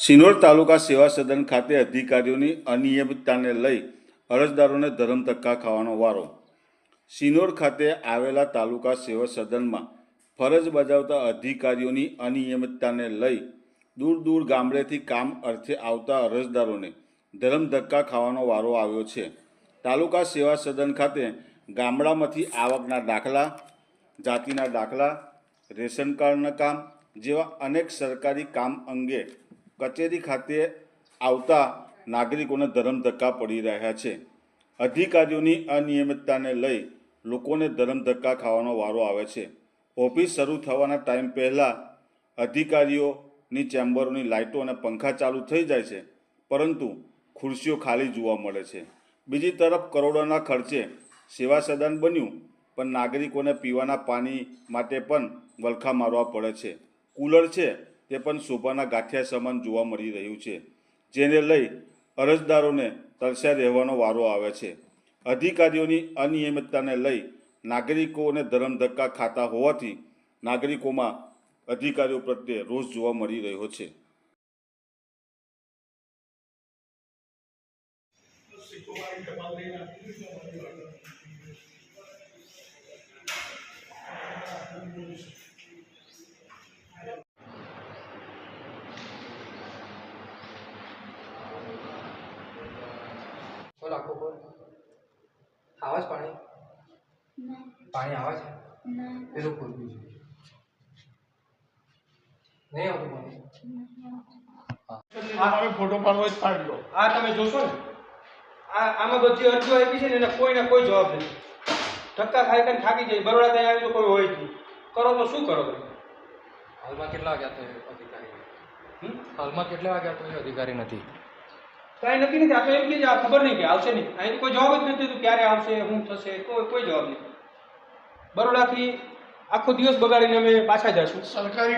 સિનોર તાલુકા સેવા સદન ખાતે અધિકારીઓની અનિયમિતતાને લઈ અરજદારોને ધરમ ધક્કા ખાવાનો વારો. સિનોર ખાતે આવેલા તાલુકા સેવા સદનમાં ફરજ બજાવતા અધિકારીઓની અનિયમિતતાને લઈ દૂર દૂર ગામડેથી કામ અર્થે આવતા અરજદારોને ધરમ ધક્કા ખાવાનો વારો આવ્યો છે. તાલુકા સેવા સદન ખાતે ગામડામાંથી આવકના દાખલા, જાતિના દાખલા, રેશન કાર્ડના કામ જેવા અનેક સરકારી કામ અંગે કચેરી ખાતે આવતા નાગરિકોને ધરમ ધક્કા પડી રહ્યા છે. અધિકારીઓની અનિયમિતતાને લઈ લોકોને ધરમ ધક્કા ખાવાનો વારો આવે છે. ઓફિસ શરૂ થવાના ટાઈમ પહેલાં અધિકારીઓની ચેમ્બરોની લાઇટો અને પંખા ચાલુ થઈ જાય છે, પરંતુ ખુરશીઓ ખાલી જોવા મળે છે. બીજી તરફ કરોડોના ખર્ચે સેવા સદન બન્યું, પણ નાગરિકોને પીવાના પાણી માટે પણ વલખા મારવા પડે છે. કુલર છે તે પણ શોભાના ગાંઠિયા સમાન જોવા મળી રહ્યું છે, જેને લઈ અરજદારોને તરસ્યા રહેવાનો વારો આવે છે. અધિકારીઓની અનિયમિતતાને લઈ નાગરિકોને ધરમધક્કા ખાતા હોવાથી નાગરિકોમાં અધિકારીઓ પ્રત્યે રોષ જોવા મળી રહ્યો છે. બોલ આવે છે પાણી પાણી આવે છે પેલું ખોલવું છે નહીં આવતું પાણી તમે ફોટો પાડવો હોય પાડી લો આ તમે જોશો ને આ આમાં બધી અરજીઓ આપી છે ને એને કોઈને કોઈ જવાબ નથી ધક્કા ખાઈ ખાઈને થાકી જાય બરોડા ત્યાં આવી તો કોઈ હોય નહીં કરો તો શું કરો તમે હાલમાં કેટલા વાગ્યા તો અધિકારી હમ? હાલમાં કેટલા વાગ્યા તો અધિકારી નથી કાંઈ નક્કી નથી. આ તો એમ કે આ ખબર નહીં કે આવશે નહીં. અહીં કોઈ જવાબ જ નથી ક્યારે આવશે, શું થશે, કોઈ કોઈ જવાબ નહીં. બરોડાથી આખો દિવસ બગાડીને અમે પાછા જશું. સરકારી